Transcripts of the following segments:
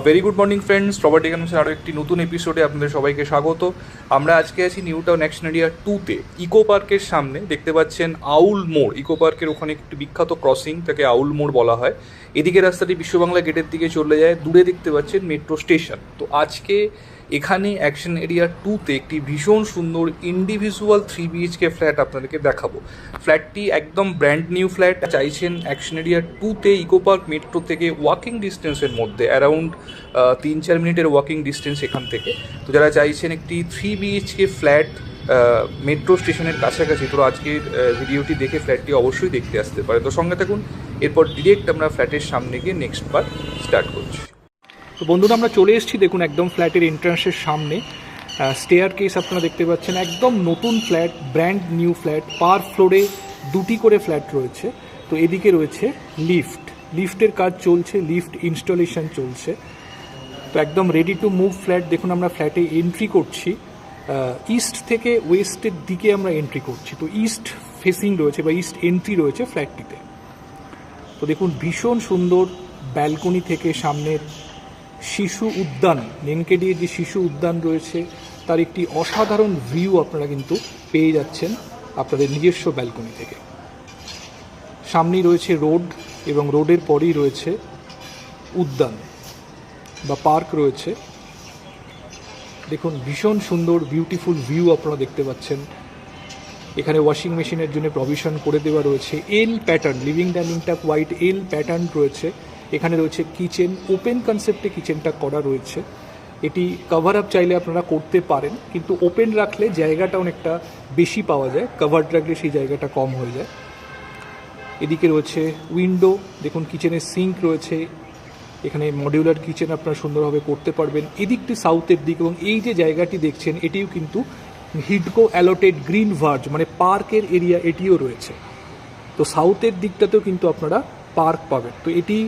Very good morning friends property একাডেমিসের আরও একটি নতুন এপিসোডে আপনাদের সবাইকে স্বাগত। আমরা আজকে আছি নিউ টাউন অ্যাকশন এরিয়া টুতে ইকো পার্কের সামনে দেখতে পাচ্ছেন আউল মোড় ইকো পার্কের ওখানে একটি বিখ্যাত ক্রসিং তাকে আউল মোড় বলা হয়। এদিকে রাস্তাটি বিশ্ববাংলা গেটের দিকে চলে যায়। দূরে দেখতে পাচ্ছেন মেট্রো স্টেশন তো আজকে এখানে অ্যাকশন এরিয়া টুতে একটি ভীষণ সুন্দর ইন্ডিভিজুয়াল থ্রি বিএইচকে ফ্ল্যাট আপনাদেরকে দেখাবো। ফ্ল্যাটটি একদম ব্র্যান্ড নিউ ফ্ল্যাট চাইছেন অ্যাকশন এরিয়া টুতে ইকো পার্ক মেট্রো থেকে ওয়াকিং ডিস্টেন্সের মধ্যে অ্যারাউন্ড তিন চার মিনিটের ওয়াকিং ডিস্টেন্স এখান থেকে। তো যারা চাইছেন একটি থ্রি বিএইচকে ফ্ল্যাট মেট্রো স্টেশনের কাছাকাছি তো আজকের ভিডিওটি দেখে ফ্ল্যাটটি অবশ্যই দেখতে আসতে পারে। তো সঙ্গে থাকুন, এরপর ডিরেক্ট আমরা ফ্ল্যাটের সামনে গিয়ে নেক্সট পার্ট স্টার্ট করছি। তো বন্ধুরা, আমরা চলে এসেছি দেখুন একদম ফ্ল্যাটের এন্ট্রান্সের সামনে। স্টেয়ার কেস আপনারা দেখতে পাচ্ছেন, একদম নতুন flat brand new flat per ফ্লোরে দুটি করে ফ্ল্যাট রয়েছে। তো এদিকে রয়েছে লিফট লিফটের কাজ চলছে লিফট ইনস্টলেশন চলছে। তো একদম রেডি টু মুভ ফ্ল্যাট দেখুন আমরা ফ্ল্যাটে এন্ট্রি করছি। ইস্ট থেকে ওয়েস্টের দিকে আমরা এন্ট্রি করছি। তো ইস্ট ফেসিং রয়েছে বা ইস্ট এন্ট্রি রয়েছে ফ্ল্যাটটিতে তো দেখুন, ভীষণ সুন্দর ব্যালকনি থেকে সামনের শিশু উদ্যান নেনকেডিয়ে যে শিশু উদ্যান রয়েছে, তার একটি অসাধারণ ভিউ আপনারা কিন্তু পেয়ে যাচ্ছেন আপনাদের নিজস্ব ব্যালকনি থেকে। সামনেই রয়েছে রোড এবং রোডের পরেই রয়েছে উদ্যান বা পার্ক রয়েছে। দেখুন, ভীষণ সুন্দর বিউটিফুল ভিউ আপনারা দেখতে পাচ্ছেন। এখানে ওয়াশিং মেশিনের জন্য প্রভিশন করে দেওয়া রয়েছে এল প্যাটার্ন লিভিং ডাইনিংটা হোয়াইট এল প্যাটার্ন রয়েছে। এখানে রয়েছে কিচেন ওপেন কনসেপ্টে কিচেনটা করা রয়েছে। এটি কভার আপ চাইলে আপনারা করতে পারেন, কিন্তু ওপেন রাখলে জায়গাটা অনেকটা বেশি পাওয়া যায় কভার রাখলে সেই জায়গাটা কম হয়ে যায়। এদিকে রয়েছে উইন্ডো দেখুন কিচেনের সিঙ্ক রয়েছে। এখানে মডিউলার কিচেন আপনারা সুন্দরভাবে করতে পারবেন। এদিকটি সাউথের দিক এবং এই যে জায়গাটি দেখছেন, এটিও কিন্তু হিডকো অ্যালোটেড গ্রিন ভার্জ মানে পার্কের এরিয়া এটিও রয়েছে। তো সাউথের দিকটাতেও কিন্তু আপনারা পার্ক পাবেন। তো এটি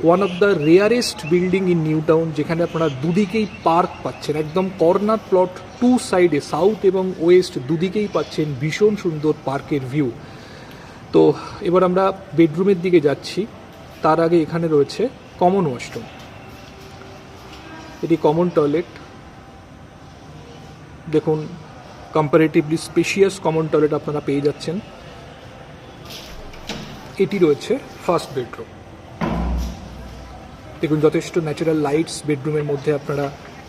one of the rarest building in New Town যেখানে আপনারা দুদিকেই পার্ক পাচ্ছেন। একদম কর্নার প্লট টু সাইডে সাউথ এবং ওয়েস্ট দুদিকেই পাচ্ছেন ভীষণ সুন্দর পার্কের ভিউ তো এবার আমরা বেডরুমের দিকে যাচ্ছি। তার আগে এখানে রয়েছে কমন ওয়াশরুম এটি কমন টয়লেট দেখুন কম্পারেটিভলি স্পেশিয়াস কমন টয়লেট আপনারা পেয়ে যাচ্ছেন। এটি রয়েছে ফার্স্ট বেডরুম দেখুন, যথেষ্ট ন্যাচারাল লাইটস বেডরুমের মধ্যে আপনারা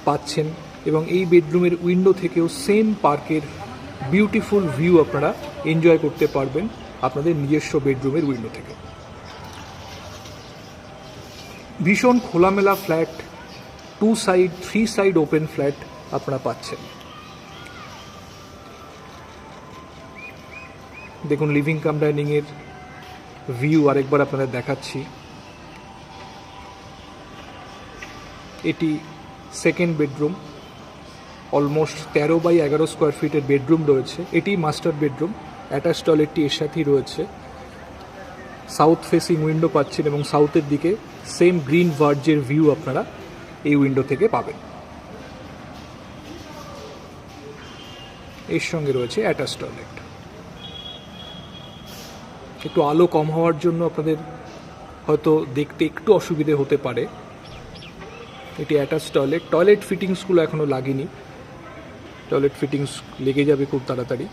পাচ্ছেন এবং এই বেডরুমের উইন্ডো থেকেও সেম পার্কের বিউটিফুল ভিউ আপনারা এনজয় করতে পারবেন আপনাদের নিজস্ব বেডরুমের উইন্ডো থেকে। ভীষণ খোলামেলা flat two side three side open flat আপনারা পাচ্ছেন। দেখুন লিভিং কাম ডাইনিংয়ের ভিউ আরেকবার আপনাদের দেখাচ্ছি। এটি সেকেন্ড বেডরুম অলমোস্ট তেরো বাই এগারো স্কোয়ার ফিটের বেডরুম রয়েছে। এটি মাস্টার বেডরুম অ্যাটাচ টয়লেটটি এর সাথেই রয়েছে। সাউথ ফেসিং উইন্ডো পাচ্ছেন এবং সাউথের দিকে সেম গ্রিন ভার্জের ভিউ আপনারা এই উইন্ডো থেকে পাবেন। এর সঙ্গে রয়েছে অ্যাটাচ টয়লেট একটু আলো কম হওয়ার জন্য আপনাদের হয়তো দেখতে একটু অসুবিধে হতে পারে। এটি অ্যাটাচ টয়লেট টয়লেট ফিটিংসগুলো এখনও লাগেনি। টয়লেট ফিটিংস লেগে যাবে খুব তাড়াতাড়ি।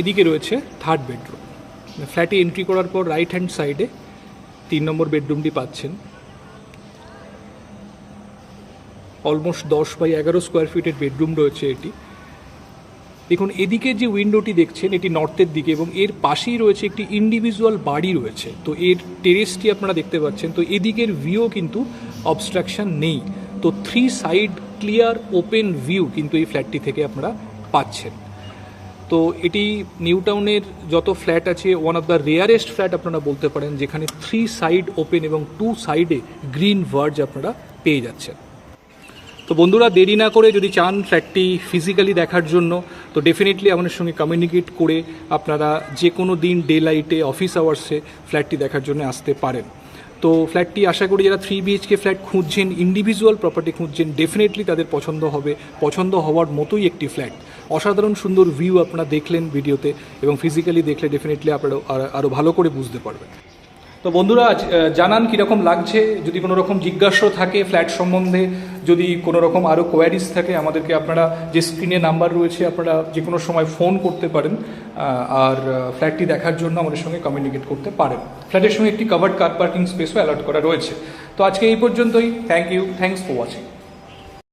এদিকে রয়েছে থার্ড বেডরুম ফ্ল্যাটে এন্ট্রি করার পর রাইট হ্যান্ড সাইডে তিন নম্বর বেডরুমটি পাচ্ছেন। অলমোস্ট দশ বাই এগারো স্কোয়ার ফিটের বেডরুম রয়েছে এটি। দেখুন, এদিকে যে উইন্ডোটি দেখছেন, এটি নর্থের দিকে এবং এর পাশেই রয়েছে একটি ইন্ডিভিজুয়াল বাড়ি রয়েছে। তো এর টেরেসটি আপনারা দেখতে পাচ্ছেন। তো এদিকের ভিউ কিন্তু অবস্ট্রাকশন নেই। তো three side clear open view কিন্তু এই ফ্ল্যাটটি থেকে আপনারা পাচ্ছেন। তো এটি নিউ টাউনের যত ফ্ল্যাট আছে one of the rarest flat আপনারা বলতে পারেন, যেখানে থ্রি সাইড ওপেন এবং টু সাইডে গ্রিন ভার্জ আপনারা পেয়ে যাচ্ছেন। তো বন্ধুরা, দেরি না করে যদি চান ফ্ল্যাটটি ফিজিক্যালি দেখার জন্য, তো ডেফিনেটলি আমাদের সঙ্গে কমিউনিকেট করে আপনারা যে কোনো দিন ডে লাইটে অফিস আওয়ার্সে ফ্ল্যাটটি দেখার জন্য আসতে পারেন। তো ফ্ল্যাটটি আশা করি যারা থ্রি বিএইচকে ফ্ল্যাট খুঁজছেন ইন্ডিভিজুয়াল প্রপার্টি খুঁজছেন ডেফিনেটলি তাদের পছন্দ হবে, পছন্দ হওয়ার মতোই একটি ফ্ল্যাট অসাধারণ সুন্দর ভিউ আপনারা দেখলেন ভিডিওতে এবং ফিজিক্যালি দেখলে ডেফিনেটলি আপনারা আরও ভালো করে বুঝতে পারবেন। তো বন্ধুরা জানান কীরকম লাগছে? যদি কোনো রকম জিজ্ঞাসা থাকে ফ্ল্যাট সম্বন্ধে, যদি কোনো রকম আরও কোয়ারিজ থাকে, আমাদেরকে আপনারা যে স্ক্রিনে নাম্বার রয়েছে, আপনারা যে কোনো সময় ফোন করতে পারেন আর ফ্ল্যাটটি দেখার জন্য আমাদের সঙ্গে কমিউনিকেট করতে পারেন। ফ্ল্যাটের সঙ্গে একটি কাভার্ড কার পার্কিং স্পেসও অ্যালার্ট করা রয়েছে। তো আজকে এই পর্যন্তই। Thank you thanks for watching